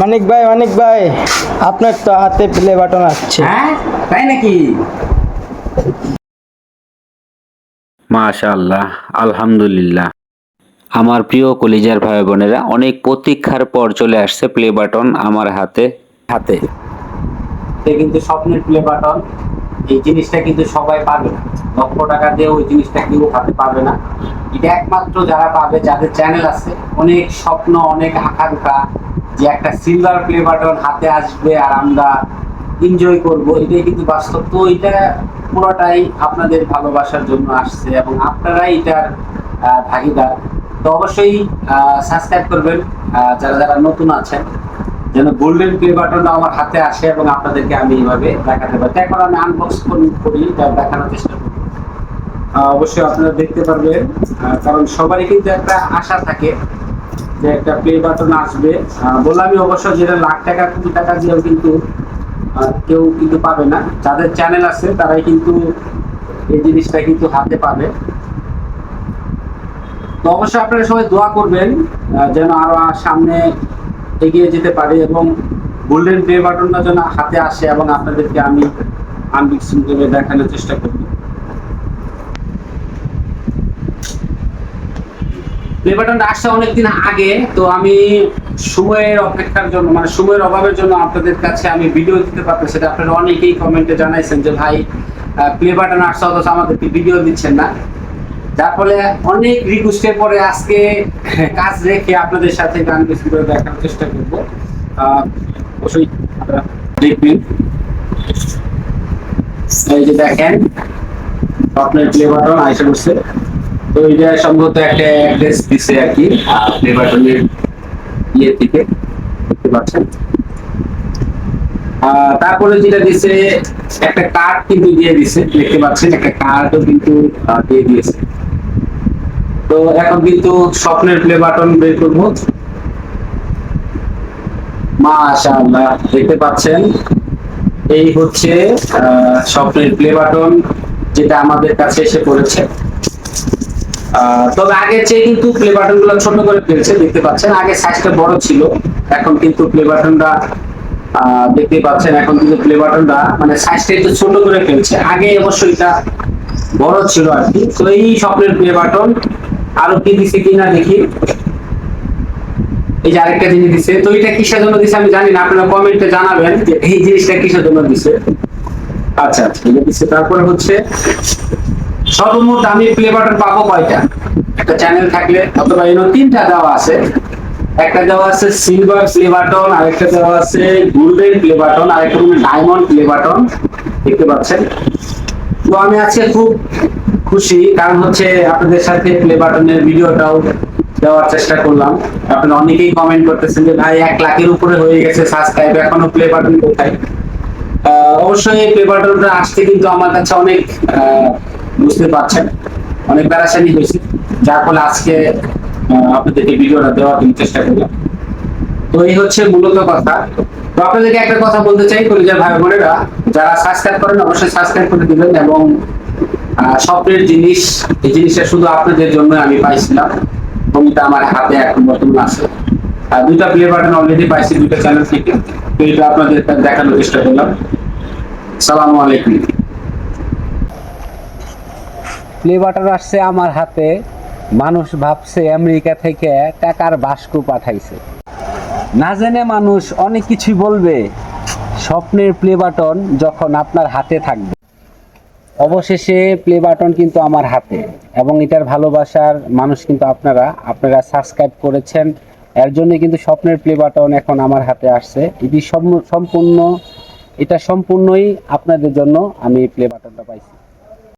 মানিক ভাই মানিক ভাই আপনার তো হাতে প্লে বাটন আসছে হ্যাঁ? তাই নাকি? মাশাআল্লাহ আলহামদুলিল্লাহ। আমার প্রিয় কলিজার ভাই বোনেরা অনেক প্রতীক্ষার পর চলে আসছে প্লে বাটন আমার হাতে। হাতে। এটা কিন্তু স্বপ্নের প্লে বাটন এই জিনিসটা কিন্তু সবাই পাবে না। লক্ষ টাকা দিয়ে ওই জিনিসটা কেউ হাতে পাবে না। এটা একমাত্র যারা পাবে যাদের চ্যানেল আছে অনেক স্বপ্ন অনেক আকাঙ্ক্ষা যে একটা সিলভার প্লে বাটন হাতে আসবে আর আমরা এনজয় করব, এটাই কিন্তু বাস্তব। তো এটা পুরোটাই আপনাদের ভালোবাসার জন্য আসছে এবং আপনারাই এটার ভাগিদার। তো অবশ্যই সাবস্ক্রাইব করবেন যারা যারা নতুন আছেন, যেন গোল্ডেন প্লে বাটনটা আমার হাতে আসে এবং আপনাদেরকে আমি এইভাবে দেখাতে পারি। এখন আমি আনবক্স করি তা দেখানোর চেষ্টা করি। অবশ্যই আপনারা দেখতে পারবেন কারণ সবারই কিন্তু একটা আশা থাকে। যে একটা প্লে বাটন আসবে। বললামই অবশ্য যেটা লাখ টাকা, কোটি টাকা দিয়েও কিন্তু কেউ কিন্তু পাবে না। যাদের চ্যানেল আছে, তারাই কিন্তু এই জিনিসটা কিন্তু হাতে পাবে। তো অবশ্যই আপনারা সবাই দোয়া করবেন যেন আরও সামনে এগিয়ে যেতে পারি এবং গোল্ডেন প্লে বাটনটা যেন হাতে আসে এবং আপনাদেরকে আমি আনবিক্সিং দেখানোর চেষ্টা করব। প্লে বাটনটা আসছে অনেকদিন আগে, তো আমি সময়ের অপেক্ষার জন্য মানে সময়ের অভাবের জন্য আপনাদের কাছে আমি ভিডিও দিতে পারতাম সেটা আপনারা অনেকেই কমেন্টে জানাইছেন যে ভাই প্লে বাটন আসছে, অথচ আমাদেরকে ভিডিও দিচ্ছেন না। যার ফলে অনেক রিকোয়েস্টের পরে আজকে কাজ রেখে আপনাদের সাথে গান কিছু করে দেখার চেষ্টা করব। অবশ্যই দেখবেন। এই যে দেখেন, আপনার প্লে বাটন আইসা করছে তো সম্ভবত একটা অ্যাড্রেস দিছে আর কি প্লে বাটনের ইয়ে থেকে দেখতে পাচ্ছেন? তারপরে যেটা দিছে, একটা কার্ড কিন্তু দিয়ে দিছে, দেখতে পাচ্ছেন, একটা কার্ডও কিন্তু দিয়ে দিয়েছে। তো এখন কিন্তু স্বপ্নের প্লে বাটন বের করব। মাশাআল্লাহ, দেখতে পাচ্ছেন? এই হচ্ছে স্বপ্নের প্লে বাটন যেটা আমাদের কাছে এসে পড়েছে। তবে আগের চেয়ে কিন্তু প্লে বাটনগুলো ছোট করে ফেলছে দেখতে পাচ্ছেন। আগে সাইজটা বড় ছিল, এখন কিন্তু প্লে বাটনটা দেখতে পাচ্ছেন, এখন কিন্তু প্লে বাটনটা মানে সাইজটা একটু ছোট করে ফেলছে আগে অবশ্যই এটা বড় ছিল আর কি। তো এই স্বপ্নের প্লে বাটন আরও কি দিছে কিনা দেখি। এই যে আরেকটা জিনিস দিছে। তো এটা কিসের জন্য দিছে আমি জানি না, আপনারা কমেন্টে জানাবেন যে এই জিনিসটা কিসের জন্য দিছে। আচ্ছা আচ্ছা দিছে। তারপরে হচ্ছে সর্বমোট আমি প্লে বাটন পাবো কয়টা? একটা চ্যানেল থাকলে অথবা এনো তিনটা দেওয়া আছে। একটা দেওয়া আছে সিলভার প্লে বাটন আরেকটা দেওয়া আছে গোল্ডেন প্লে বাটন আরেকটা ডায়মন্ড প্লে বাটন দেখতে পাচ্ছেন? তো আমি আজকে খুব খুশি, কারণ হচ্ছে আপনাদের সাথে প্লে বাটনের ভিডিওটাও দেওয়ার চেষ্টা করলাম। আপনারা অনেকেই কমেন্ট করতেছেন যে, ভাই, এক লাখের উপরে হয়ে গেছে সাবস্ক্রাইব এখনও প্লে বাটন কোথায়? অবশ্যই প্লে বাটনটা আসতে কিন্তু আমার কাছে অনেক বুঝতে পারছেন। অনেক প্যারাসানি হয়েছে। যার ফলে আজকে আপনাদেরকে ভিডিওটা দেওয়ার কিন্তু চেষ্টা করলাম। তো এই হচ্ছে মূলত কথা। তো আপনাদেরকে একটা কথা বলতে চাই, কলিজার ভাই বোনেরা। যারা সাবস্ক্রাইব করেন, অবশ্যই সাবস্ক্রাইব করে দিবেন এবং স্বপ্নের জিনিস, এই জিনিসটা শুধু আপনাদের জন্য আমি পাইছিলাম এটা আমার হাতে এখন বর্তমান আছে। আর দুইটা প্লে বাটন অলরেডি পাইছি, দুইটা চ্যানেল থেকে। তো এটা আপনাদের দেখানোর চেষ্টা করলাম। সালামু আলাইকুম। প্লে বাটন আসছে আমার হাতে। মানুষ ভাবছে আমেরিকা থেকে টাকার বাস্কু পাঠাইছে। না জেনে মানুষ অনেক কিছু বলবে। স্বপ্নের প্লে বাটন যখন আপনার হাতে থাকবে। অবশেষে প্লে বাটন কিন্তু আমার হাতে এবং এটার ভালোবাসার মানুষ কিন্তু আপনারা আপনারা সাবস্ক্রাইব করেছেন। এর জন্য কিন্তু স্বপ্নের প্লে বাটন এখন আমার হাতে আসছে। এটি সম্পূর্ণ, এটা সম্পূর্ণই আপনাদের জন্য আমি প্লে বাটনটা পাইছি।